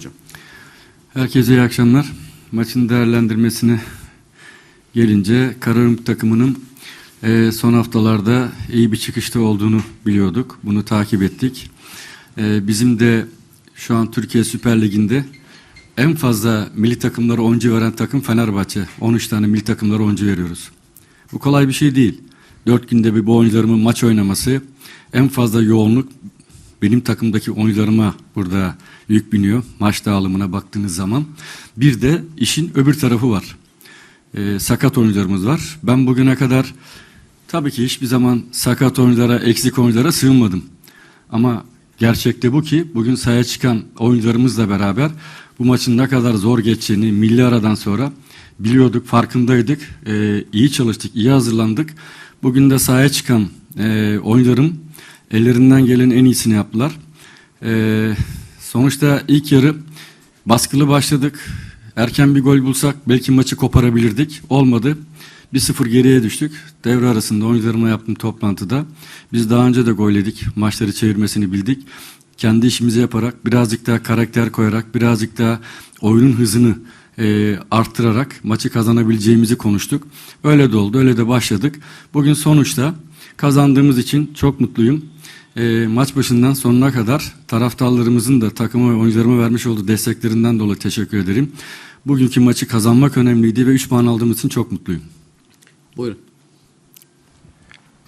hocam. Herkese iyi akşamlar. Maçın değerlendirmesine gelince Kararım takımının e, son haftalarda iyi bir çıkışta olduğunu biliyorduk. Bunu takip ettik. E, bizim de şu an Türkiye Süper Ligi'nde en fazla milli takımlara oyuncu veren takım Fenerbahçe. 13 tane milli takımlara oyuncu veriyoruz. Bu kolay bir şey değil. 4 günde bir bu oyuncularımın maç oynaması en fazla yoğunluk benim takımdaki oyuncularıma burada yük biniyor. Maç dağılımına baktığınız zaman. Bir de işin öbür tarafı var. Ee, sakat oyuncularımız var. Ben bugüne kadar tabii ki hiçbir zaman sakat oyunculara, eksik oyunculara sığınmadım. Ama gerçekte bu ki bugün sahaya çıkan oyuncularımızla beraber bu maçın ne kadar zor geçeceğini milli aradan sonra biliyorduk, farkındaydık. Ee, iyi çalıştık, iyi hazırlandık. Bugün de sahaya çıkan e, oyuncularım ellerinden gelen en iyisini yaptılar. Ee, sonuçta ilk yarı baskılı başladık. Erken bir gol bulsak belki maçı koparabilirdik. Olmadı. 1-0 geriye düştük. Devre arasında oyuncularımla yaptığım toplantıda biz daha önce de gol yedik. Maçları çevirmesini bildik. Kendi işimizi yaparak birazcık daha karakter koyarak birazcık daha oyunun hızını e, arttırarak maçı kazanabileceğimizi konuştuk. Öyle de oldu. Öyle de başladık. Bugün sonuçta kazandığımız için çok mutluyum. E, maç başından sonuna kadar taraftarlarımızın da takıma ve oyuncularıma vermiş olduğu desteklerinden dolayı teşekkür ederim. Bugünkü maçı kazanmak önemliydi ve 3 puan aldığımız için çok mutluyum. Buyurun.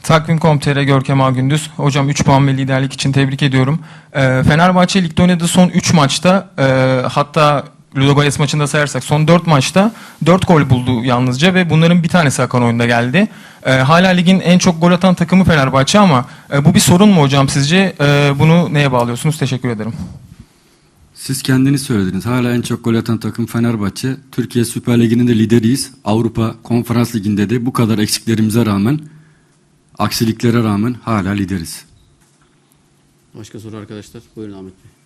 Takvim.com.tr Görkem Ağgündüz. Hocam 3 puan ve liderlik için tebrik ediyorum. Ee, Fenerbahçe ligde oynadığı son 3 maçta e, hatta Ludogorets maçında sayarsak son 4 maçta 4 gol buldu yalnızca ve bunların bir tanesi Hakan oyunda geldi. Ee, hala ligin en çok gol atan takımı Fenerbahçe ama e, bu bir sorun mu hocam sizce? E, bunu neye bağlıyorsunuz? Teşekkür ederim. Siz kendiniz söylediniz. Hala en çok gol atan takım Fenerbahçe. Türkiye Süper Ligi'nin de lideriyiz. Avrupa Konferans Ligi'nde de bu kadar eksiklerimize rağmen, aksiliklere rağmen hala lideriz. Başka soru arkadaşlar. Buyurun Ahmet Bey.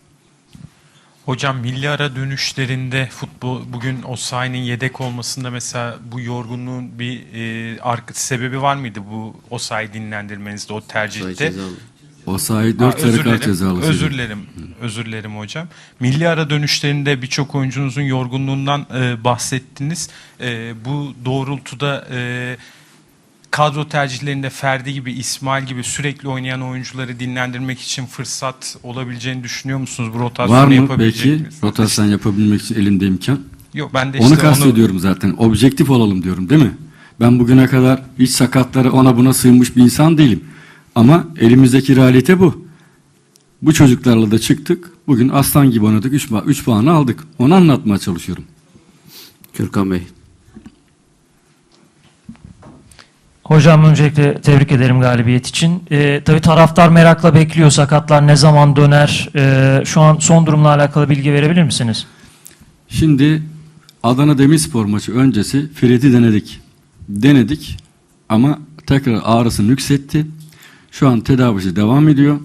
Hocam milli ara dönüşlerinde futbol bugün Osayi'nin yedek olmasında mesela bu yorgunluğun bir e, arka, sebebi var mıydı bu Osayi dinlendirmenizde o tercihte? cezalı. O sahi Ha, 4 sarı özür kart dilerim, cezalısı. Özür dilerim. Özür dilerim hocam. Milli ara dönüşlerinde birçok oyuncunuzun yorgunluğundan e, bahsettiniz. E, bu doğrultuda e, kadro tercihlerinde Ferdi gibi, İsmail gibi sürekli oynayan oyuncuları dinlendirmek için fırsat olabileceğini düşünüyor musunuz? Bu rotasyonu Var mı peki misiniz? rotasyon yapabilmek için elimde imkan? Yok ben de Onu işte kastediyorum zaten. Objektif olalım diyorum değil mi? Ben bugüne kadar hiç sakatları ona buna sığınmış bir insan değilim. Ama elimizdeki realite bu. Bu çocuklarla da çıktık. Bugün aslan gibi oynadık. 3 3 puanı aldık. Onu anlatmaya çalışıyorum. Gürkan Bey. Hocam öncelikle tebrik ederim galibiyet için. Ee, tabii taraftar merakla bekliyor sakatlar ne zaman döner. Ee, şu an son durumla alakalı bilgi verebilir misiniz? Şimdi Adana Demirspor maçı öncesi Fred'i denedik. Denedik ama tekrar ağrısını yükseltti. Şu an tedavisi devam ediyor.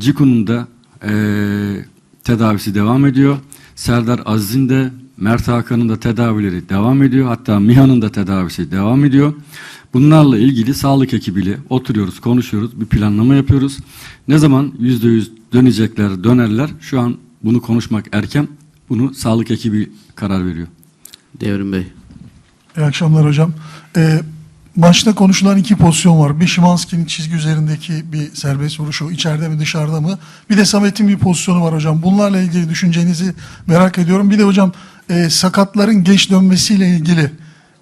Ciku'nun da eee, tedavisi devam ediyor. Serdar Aziz'in de Mert Hakan'ın da tedavileri devam ediyor. Hatta Miha'nın da tedavisi devam ediyor. Bunlarla ilgili sağlık ekibiyle oturuyoruz, konuşuyoruz, bir planlama yapıyoruz. Ne zaman yüzde yüz dönecekler, dönerler. Şu an bunu konuşmak erken. Bunu sağlık ekibi karar veriyor. Devrim Bey. İyi akşamlar hocam. Ee, maçta konuşulan iki pozisyon var. Bir Şimanski'nin çizgi üzerindeki bir serbest vuruşu içeride mi dışarıda mı? Bir de Samet'in bir pozisyonu var hocam. Bunlarla ilgili düşüncenizi merak ediyorum. Bir de hocam e, sakatların geç dönmesiyle ilgili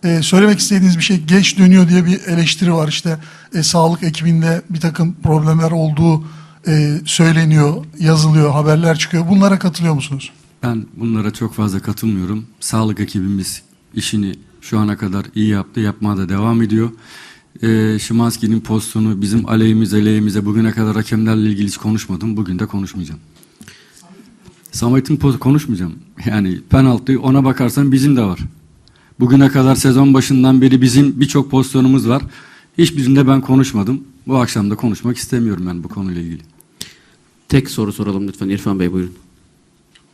e, söylemek istediğiniz bir şey geç dönüyor diye bir eleştiri var. İşte e, sağlık ekibinde bir takım problemler olduğu e, söyleniyor, yazılıyor, haberler çıkıyor. Bunlara katılıyor musunuz? Ben bunlara çok fazla katılmıyorum. Sağlık ekibimiz işini şu ana kadar iyi yaptı, yapmaya da devam ediyor. Ee, Şimanski'nin pozisyonu bizim aleyhimize, lehimize bugüne kadar hakemlerle ilgili hiç konuşmadım. Bugün de konuşmayacağım. Samet'in pozisyonu konuşmayacağım. Yani penaltı ona bakarsan bizim de var. Bugüne kadar sezon başından beri bizim birçok pozisyonumuz var. Hiçbirinde ben konuşmadım. Bu akşam da konuşmak istemiyorum ben bu konuyla ilgili. Tek soru soralım lütfen. İrfan Bey buyurun.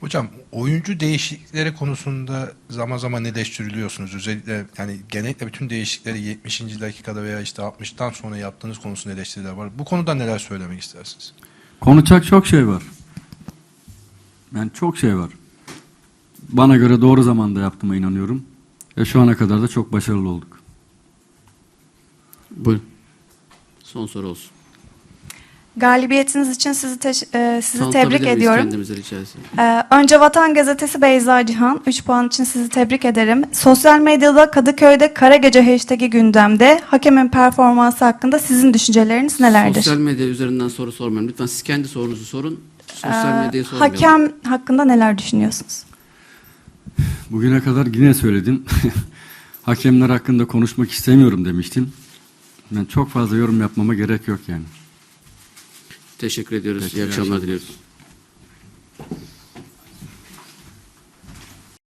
Hocam oyuncu değişiklikleri konusunda zaman zaman eleştiriliyorsunuz. Özellikle yani genellikle bütün değişiklikleri 70. dakikada veya işte 60'tan sonra yaptığınız konusunda eleştiriler var. Bu konuda neler söylemek istersiniz? Konuşacak çok şey var. Yani çok şey var. bana göre doğru zamanda yaptığıma inanıyorum. Ve şu ana kadar da çok başarılı olduk. Buyurun. Son soru olsun. Galibiyetiniz için sizi teş- e, sizi Tanıtabilir tebrik miyiz ediyorum. Kendimizi rica etsem. Ee, önce Vatan Gazetesi Beyza Cihan 3 puan için sizi tebrik ederim. Sosyal medyada Kadıköy'de Kara Gece hashtag'i gündemde. Hakemin performansı hakkında sizin düşünceleriniz nelerdir? Sosyal medya üzerinden soru sormayın. Lütfen siz kendi sorunuzu sorun. Sosyal Ee, medyayı sormayalım. hakem hakkında neler düşünüyorsunuz? Bugüne kadar yine söyledim. Hakemler hakkında konuşmak istemiyorum demiştim. Ben çok fazla yorum yapmama gerek yok yani. Teşekkür ediyoruz. Peki, İyi akşamlar. diliyoruz.